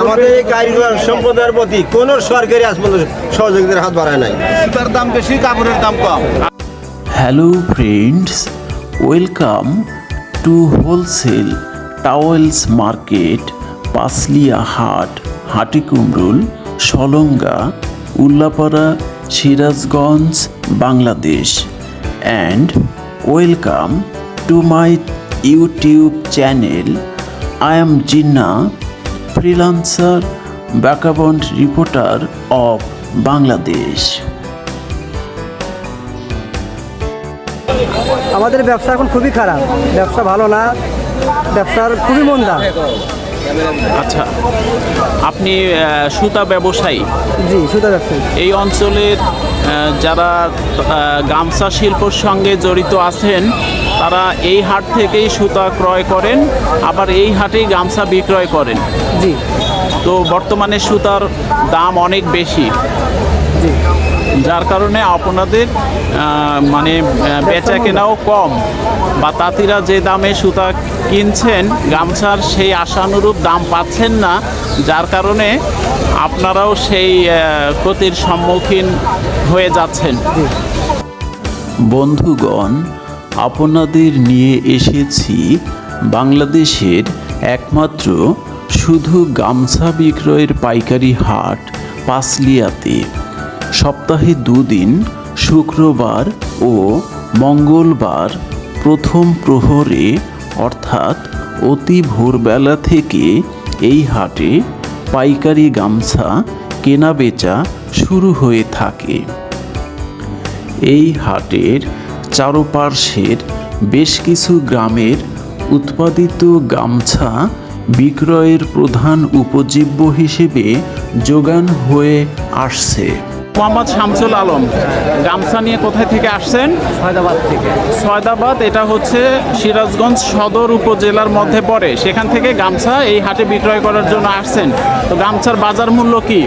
আমাদের এই কারিগর সম্প্রদায়ের প্রতি কোন সরকারি আজ পর্যন্ত সহযোগিতার হাত বাড়ায় নাই। সুতার দাম বেশি কাপড়ের দাম কম। Hello friends welcome to wholesale towels market Pasliya হাট Hatikumrul Salanga Ullapara Sirajganj Bangladesh and welcome to my YouTube channel I am Jinna freelancer ব্যাকাবন্ড reporter of Bangladesh আমাদের ব্যবসা এখন খুবই খারাপ। ব্যবসা ভালো না ব্যবসার খুবই মন্দা আচ্ছা আপনি সুতা ব্যবসায়ী? জি সুতা ব্যবসায়ী। এই অঞ্চলের যারা গামছা শিল্পর সঙ্গে জড়িত আছেন তারা এই হাট থেকেই সুতা ক্রয় করেন আবার এই হাটেই গামছা বিক্রয় করেন। জি। তো বর্তমানে সুতার দাম অনেক বেশি। জি। যার কারণে আপনাদের মানে বেচা কেনাও কম। বা তাঁতিরা যে দামে সুতা কিনছেন গামছার সেই আশানুরূপ দাম পাচ্ছেন না যার কারণে আপনারাও সেই ক্ষতির সম্মুখীন হয়ে যাচ্ছেন। বন্ধুগণ আপনাদের নিয়ে এসেছি বাংলাদেশের একমাত্র শুধু গামছা বিক্রয়ের পাইকারি হাট পাসলিয়াতে সপ্তাহে দুদিন, শুক্রবার ও মঙ্গলবার প্রথম প্রহরে, অর্থাৎ অতি ভোরবেলা থেকে এই হাটে পাইকারি গামছা কেনাবেচা শুরু হয়ে থাকে। এই হাটের চারপার্শ্বের বেশ কিছু গ্রামের উৎপাদিত গামছা বিক্রয়ের প্রধান উপজীব্য হিসেবে যোগান হয়ে আসছে। মোহাম্মদ শামসুল আলম গামছা নিয়ে কোথায় থেকে আসছেন? হায়দ্রাবাদ থেকে। সয়দাবাদ এটা হচ্ছে সিরাজগঞ্জ সদর উপজেলার মধ্যে পড়ে। সেখান থেকে গামছা এই হাটে বিক্রয় করার জন্য আসছেন। তো গামছার বাজার মূল্য কি?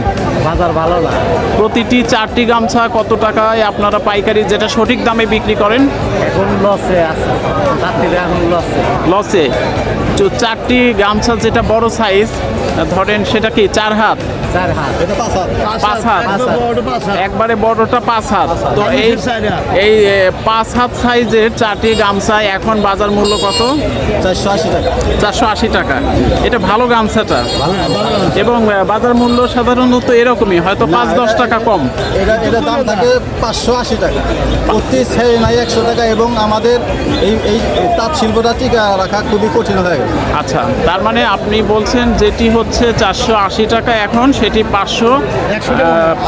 বাজার ভালো না। প্রতিটি চারটি গামছা কত টাকায় আপনারা পাইকারি যেটা সঠিক দামে বিক্রি করেন? এখন লসে আছে। লসে? তো চারটি গামছা যেটা বড় সাইজ ধরেন সেটা কি চার হাত? চার হাত। পাঁচ হাত। একবারে বড়টা পাঁচ হাত। তো এই এই পাঁচ হাত সাইজের চারটি গামছা এখন বাজার মূল্য কত? চারশো আশি টাকা। এটা ভালো গামছাটা। এবং বাজার মূল্য সাধারণত এরকমই হয়তো পাঁচ দশ টাকা কম। এটা দাম থাকে পাঁচশো আশি টাকা। প্রতি নাই একশো টাকা। এবং আমাদের এই এই তাঁত শিল্পটা টিকা রাখা খুবই কঠিন হয়ে আচ্ছা তার মানে আপনি বলছেন যেটি হচ্ছে চারশো আশি টাকা এখন সেটি পাঁচশো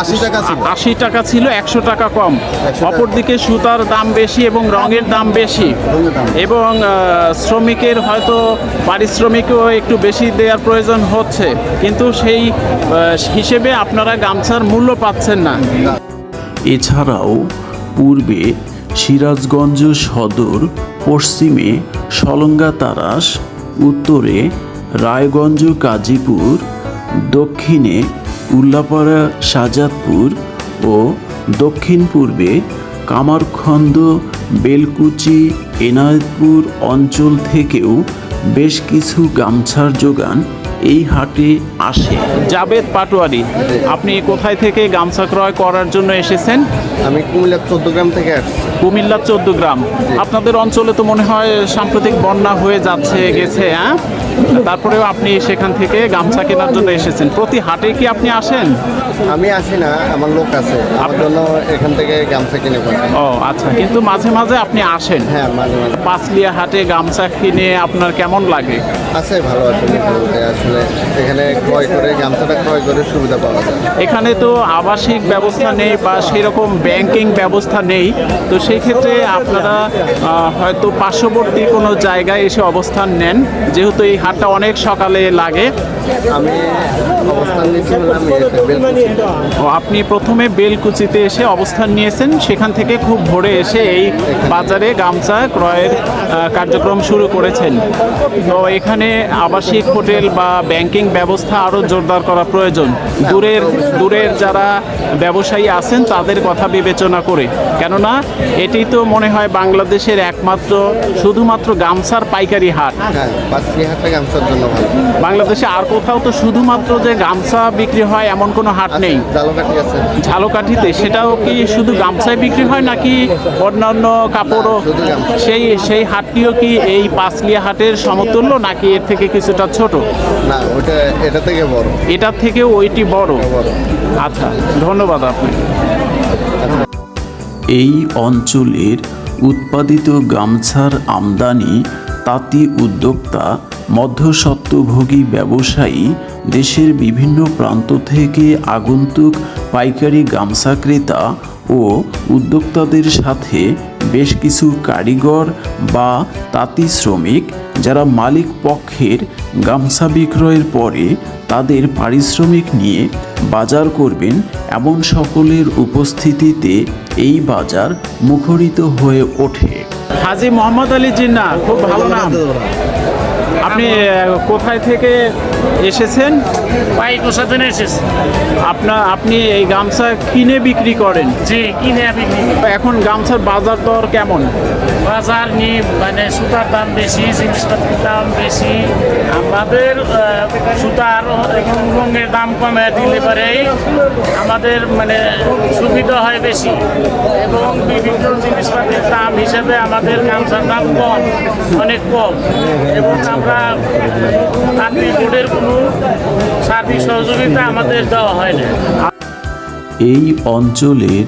আশি টাকা ছিল। আশি টাকা ছিল একশো টাকা কম অপরদিকে সুতার দাম বেশি এবং রঙের দাম বেশি দাম। এবং শ্রমিকের হয়তো পারিশ্রমিকও একটু বেশি দেওয়ার প্রয়োজন হচ্ছে কিন্তু সেই হিসেবে আপনারা গামছার মূল্য পাচ্ছেন না এছাড়াও পূর্বে সিরাজগঞ্জ সদর পশ্চিমে সলঙ্গা তারাস উত্তরে রায়গঞ্জ কাজীপুর দক্ষিণে উল্লাপাড়া সাজাদপুর ও দক্ষিণ পূর্বে কামারখন্দ বেলকুচি, এনায়তপুর অঞ্চল থেকেও বেশ কিছু গামছার যোগান এই হাটে আসে। জাবেদ পাটোয়ারি আপনি কোথায় থেকে গামছা ক্রয় করার জন্য এসেছেন? আমি কুমিল্লার চোদ্দ গ্রাম থেকে আসছি। কুমিল্লার চোদ্দ গ্রাম। আপনাদের অঞ্চলে তো মনে হয় সাম্প্রতিক বন্যা হয়ে যাচ্ছে গেছে হ্যাঁ? তারপরেও আপনি সেখান থেকে গামছা কেনার জন্য এসেছেন। প্রতি হাটে কি আপনি আসেন? আমি আসি না আমার লোক আছে। আমার জন্য এখান থেকে গামছা কিনে ও আচ্ছা। কিন্তু মাঝে মাঝে আপনি আসেন। হ্যাঁ মাঝে মাঝে। পাঁচলিয়া হাটে গামছা কিনে আপনার কেমন লাগে? আছে ভালো আছে আসলে এখানে ক্রয় করে গামছাটা ক্রয় করে সুবিধা পাওয়া যায়। এখানে তো আবাসিক ব্যবস্থা নেই বা সেরকম ব্যাংকিং ব্যবস্থা নেই। তো সেই ক্ষেত্রে আপনারা হয়তো পার্শ্ববর্তী কোনো জায়গায় এসে অবস্থান নেন। যেহেতু এই হাটটা অনেক সকালে লাগে। আমি অবস্থান। ও আপনি প্রথমে বেলকুচিতে এসে অবস্থান নিয়েছেন সেখান থেকে খুব ভোরে এসে এই বাজারে গামছা ক্রয়ের কার্যক্রম শুরু করেছেন। তো এখানে আবাসিক হোটেল বা ব্যাংকিং ব্যবস্থা আরও জোরদার করা প্রয়োজন। দূরের দূরের যারা ব্যবসায়ী আছেন তাদের কথা বিবেচনা করে। কেননা এটি তো মনে হয় বাংলাদেশের একমাত্র শুধুমাত্র গামছার পাইকারি হাট। থেকে গামছার জন্য ভালো। বাংলাদেশে আর কোথাও তো শুধুমাত্র যে গামছা বিক্রি হয় এমন কোনো হাট নেই। জালকাঠি আছে। ঝালকাঠিতে সেটাও কি শুধু গামছায় বিক্রি হয় নাকি অন্যান্য কাপড়ও? সেই সেই হাটটিও কি এই পাঁচলিয়া হাটের সমতুল্য নাকি এর থেকে কিছুটা ছোট? না ওটা এটা থেকে বড়। এটার থেকেও ওইটি বড়? বড়। আচ্ছা ধন্যবাদ আপনাকে। এই অঞ্চলের উৎপাদিত গামছার আমদানি তাঁতি উদ্যোক্তা মধ্যস্বত্বভোগী ব্যবসায়ী দেশের বিভিন্ন প্রান্ত থেকে আগন্তুক পাইকারি গামছা ক্রেতা ও উদ্যোক্তাদের সাথে বেশ কিছু কারিগর বা তাঁতি শ্রমিক যারা মালিক পক্ষের গামছা বিক্রয়ের পরে তাদের পারিশ্রমিক নিয়ে বাজার করবেন এমন সকলের উপস্থিতিতে এই বাজার মুখরিত হয়ে ওঠে। হাজি মোহাম্মদ আলী জিন্না, খুব ভালো নাম। আপনি কোথায় থেকে এসেছেন? বাইক ওষুধ এসেছেন আপনার আপনি এই গামছা কিনে বিক্রি করেন? জি কিনে বিক্রি এখন গামছার বাজার দর কেমন? বাজার নিয়ে মানে সুতার দাম বেশি জিনিসপত্রের দাম বেশি। আমাদের সুতার এবং রঙের দাম কমে দিলে পরে আমাদের মানে সুবিধা হয় বেশি। এবং বিভিন্ন জিনিসপাতির দাম হিসেবে আমাদের গামছার দাম কম, অনেক কম। এবং আমরা তাঁতি বোর্ডের কোনো সার্বিক সহযোগিতা আমাদের দেওয়া হয় না। এই অঞ্চলের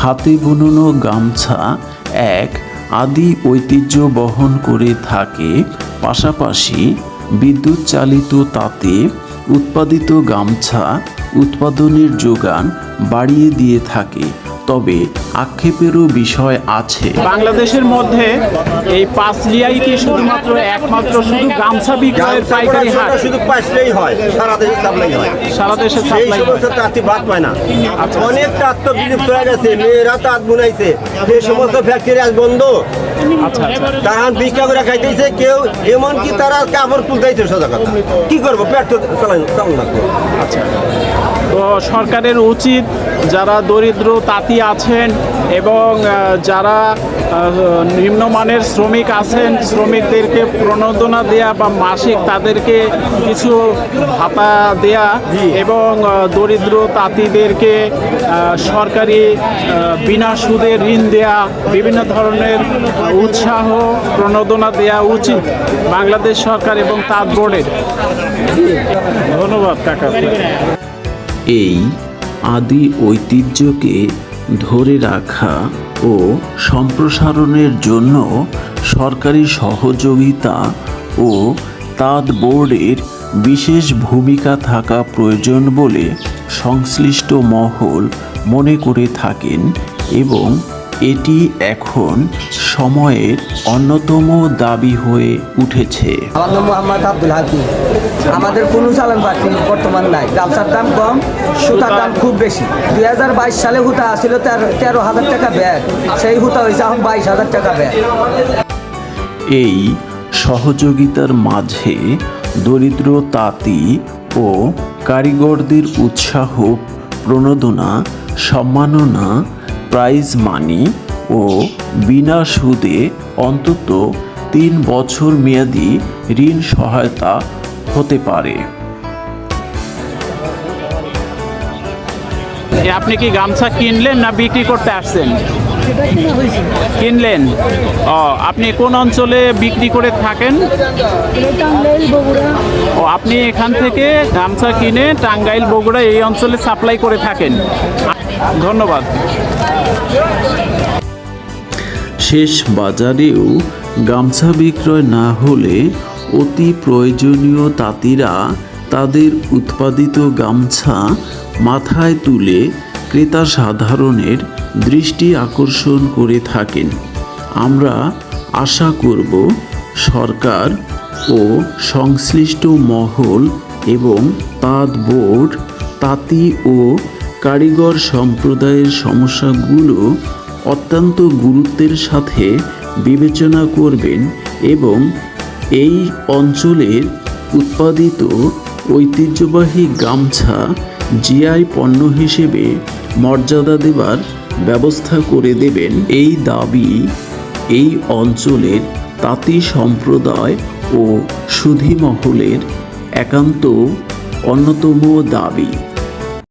হাতে বুননো গামছা এক আদি ঐতিহ্য বহন করে থাকে, পাশাপাশি বিদ্যুৎ চালিত তাঁতে উৎপাদিত গামছা উৎপাদনের যোগান বাড়িয়ে দিয়ে থাকে। তবে আক্ষেপেরও বিষয় আছে। বাংলাদেশের মধ্যে এই পাঁচলিয়াই কি শুধুমাত্র একমাত্র শুধু গামছা বিক্রয়ের পাইকারি হাট? শুধু পাইলেই হয় সারা দেশে সাপ্লাই হয়। সারা দেশে সাপ্লাই হয়। সমস্ত বাদ পায় না। অনেক তাঁত তো বিলুপ্ত হয়ে গেছে মেয়েরা তাঁত বুনাইছে। এই সমস্ত ফ্যাক্টরি আজ বন্ধ আচ্ছা আচ্ছা। তারা করে খাইতেছে কেউ এমনকি তারা কাপড় তুলতেছে সোজা কথা। কি করব? পেট আচ্ছা। তো সরকারের উচিত যারা দরিদ্র তাঁতি আছেন এবং যারা নিম্নমানের শ্রমিক আছেন শ্রমিকদেরকে প্রণোদনা দেয়া বা মাসিক তাদেরকে কিছু ভাতা দেয়া এবং দরিদ্র তাঁতিদেরকে সরকারি বিনা সুদে ঋণ দেয়া বিভিন্ন ধরনের উৎসাহ প্রণোদনা দেওয়া উচিত বাংলাদেশ সরকার এবং তাঁত বোর্ডের ধন্যবাদ, কাকা এই আদি ঐতিহ্যকে ধরে রাখা ও সম্প্রসারণের জন্য সরকারি সহযোগিতা ও তাঁত বোর্ডের বিশেষ ভূমিকা থাকা প্রয়োজন বলে সংশ্লিষ্ট মহল মনে করে থাকেন এবং এটি এখন সময়ের অন্যতম দাবি হয়ে উঠেছে। আমার নাম মোহাম্মদ আব্দুল হাকিম আমাদের কোনো চালান পাখি বর্তমান নাই। গামছার দাম কম সুতার দাম খুব বেশি। দুই হাজার বাইশ সালে হুতা আসছিল তেরো তেরো হাজার টাকা ব্যাগ। সেই হুতা হয়েছে এখন বাইশ হাজার টাকা ব্যাগ। এই সহযোগিতার মাঝে দরিদ্র তাঁতি ও কারিগরদের উৎসাহ প্রণোদনা সম্মাননা প্রাইজ মানি ও বিনা সুদে অন্তত তিন বছর মেয়াদি ঋণ সহায়তা হতে পারে। আপনি কি গামছা কিনলেন না বিক্রি করতে আসছেন? কিনলেন? ও, আপনি কোন অঞ্চলে বিক্রি করে থাকেন? ও, আপনি এখান থেকে গামছা কিনে টাঙ্গাইল বগুড়া এই অঞ্চলে সাপ্লাই করে থাকেন। ধন্যবাদ। শেষ বাজারেও গামছা বিক্রয় না হলে অতি প্রয়োজনীয় তাঁতিরা তাদের উৎপাদিত গামছা মাথায় তুলে ক্রেতা সাধারণের দৃষ্টি আকর্ষণ করে থাকেন। আমরা আশা করব সরকার ও সংশ্লিষ্ট মহল এবং তাঁত বোর্ড, তাঁতি ও কারিগর সম্প্রদায়ের সমস্যাগুলো অত্যন্ত গুরুত্বের সাথে বিবেচনা করবেন এবং এই অঞ্চলের উৎপাদিত ঐতিহ্যবাহী গামছা জিআই পণ্য হিসেবে মর্যাদা দেবার ব্যবস্থা করে দেবেন। এই দাবি এই অঞ্চলের তাঁতি সম্প্রদায় ও সুধী মহলের একান্ত অন্যতম দাবি।